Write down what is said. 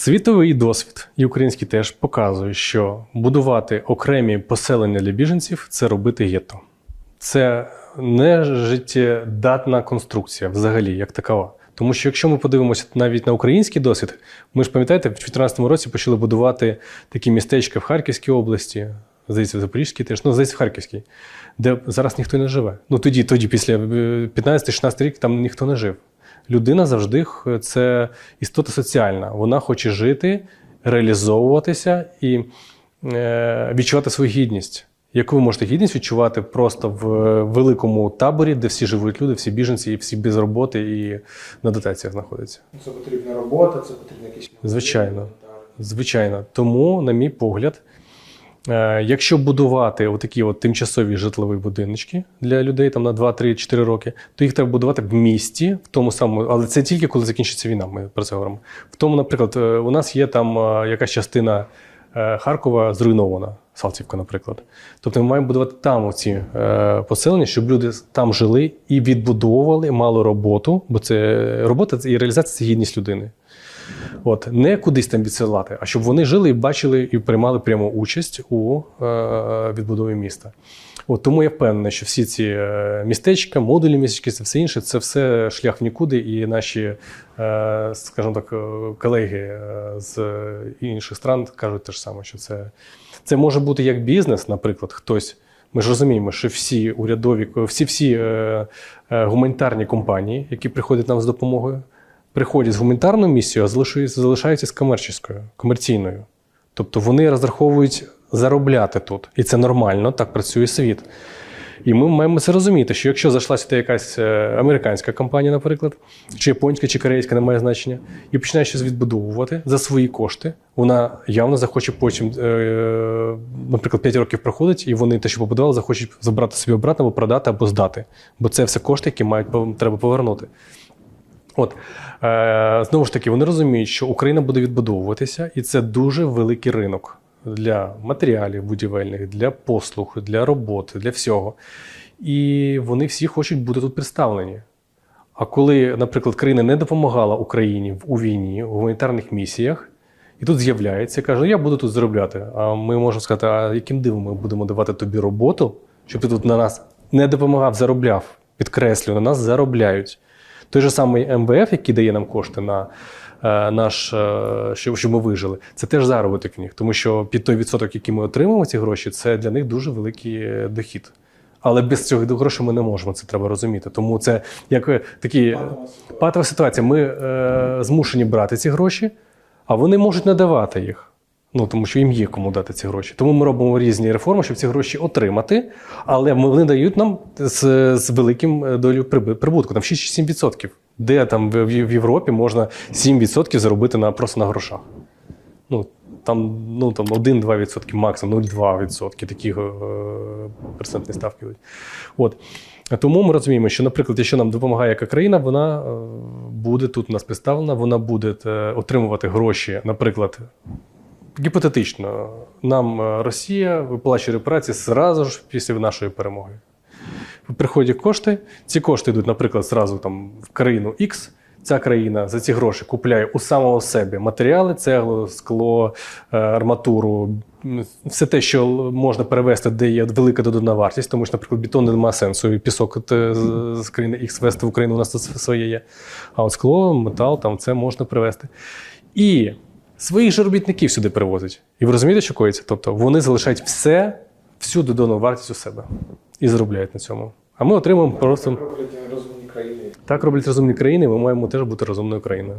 Світовий досвід і український теж показує, що будувати окремі поселення для біженців це робити гетто. Це не життєдатна конструкція взагалі, як такова. Тому що якщо ми подивимося навіть на український досвід, ми ж пам'ятаєте, в 2014 році почали будувати такі містечка в Харківській області, здається, в Запорізькій теж, ну, здається, в Харківській, де зараз ніхто не живе. Ну тоді, тоді, після 15-16 рік, там ніхто не жив. Людина завжди це істота соціальна. Вона хоче жити, реалізовуватися і е, відчувати свою гідність. Яку ви можете гідність відчувати просто в великому таборі, де всі живуть люди, всі біженці, і всі без роботи і на дотаціях знаходяться? Це потрібна робота, це потрібно якісь Звичайно. Звичайно. Тому, на мій погляд, е, якщо будувати отакі от тимчасові житлові будиночки для людей там на 2, 3, 4 роки, то їх треба будувати в місті, в тому самому, але це тільки коли закінчиться війна. Ми про це говоримо. В тому, наприклад, е, у нас є там е, якась частина е, Харкова зруйнована, Салтівка, наприклад. Тобто ми маємо будувати там ці е, поселення, щоб люди там жили і відбудовували, мали роботу, бо це робота і реалізація це гідність людини. От не кудись там відсилати, а щоб вони жили і бачили і приймали пряму участь у е, відбудові міста. От тому я впевнений, що всі ці е, містечка, модулі містечки, це все інше, це все шлях в нікуди, і наші, е, скажімо так, е, колеги з інших стран кажуть те ж саме, що це, це може бути як бізнес, наприклад, хтось. Ми ж розуміємо, що всі урядові, всі всі гуманітарні компанії, які приходять нам з допомогою, приходять з гуманітарною місією, а залишаються, з комерційською, комерційною. Тобто вони розраховують заробляти тут. І це нормально, так працює світ. І ми маємо це розуміти, що якщо зайшла сюди якась е, американська компанія, наприклад, чи японська, чи корейська, не має значення, і починає щось відбудовувати за свої кошти, вона явно захоче потім, е, наприклад, 5 років проходить, і вони те, що побудували, захочуть забрати собі обратно, або продати, або здати. Бо це все кошти, які мають треба повернути. От е, знову ж таки, вони розуміють, що Україна буде відбудовуватися, і це дуже великий ринок для матеріалів будівельних, для послуг, для роботи, для всього. І вони всі хочуть бути тут представлені. А коли, наприклад, країна не допомагала Україні у війні, у гуманітарних місіях, і тут з'являється, каже, «Ну, я буду тут заробляти. А ми можемо сказати, а яким дивом ми будемо давати тобі роботу, щоб ти тут на нас не допомагав, заробляв. Підкреслю, на нас заробляють. Той же самий МВФ, який дає нам кошти на е, наш, е, щоб, ми вижили, це теж заробіток в них, тому що під той відсоток, який ми отримуємо ці гроші, це для них дуже великий е, дохід. Але без цього грошей ми не можемо, це треба розуміти. Тому це як такі патова ситуація. Ми е, змушені брати ці гроші, а вони можуть не давати їх. Ну, тому що їм є кому дати ці гроші. Тому ми робимо різні реформи, щоб ці гроші отримати, але вони дають нам з, з великим е, приби- прибутку, там 6-7%. Де там в, Європі можна 7% заробити на, просто на грошах. Ну, там, ну, там 1-2%, максимум 0,2% такі е, процентні ставки. От. Тому ми розуміємо, що, наприклад, якщо нам допомагає яка країна, вона е, буде тут у нас представлена, вона буде е, отримувати гроші, наприклад, гіпотетично, нам е, Росія виплачує репарації зразу ж після нашої перемоги. Приходять кошти, ці кошти йдуть, наприклад, зразу там в країну X. Ця країна за ці гроші купляє у самого себе матеріали, цеглу, скло, е, арматуру, все те, що можна перевезти, де є велика додана вартість, тому що, наприклад, бетон не має сенсу, і пісок е, з, країни X вести в Україну, у нас тут своє є. А от скло, метал, там це можна привезти. І своїх же робітників сюди привозять. І ви розумієте, що коїться? Тобто вони залишають все, всю додану вартість у себе і заробляють на цьому. А ми отримуємо просто Так роблять розумні країни. так роблять розумні країни. Ми маємо теж бути розумною країною.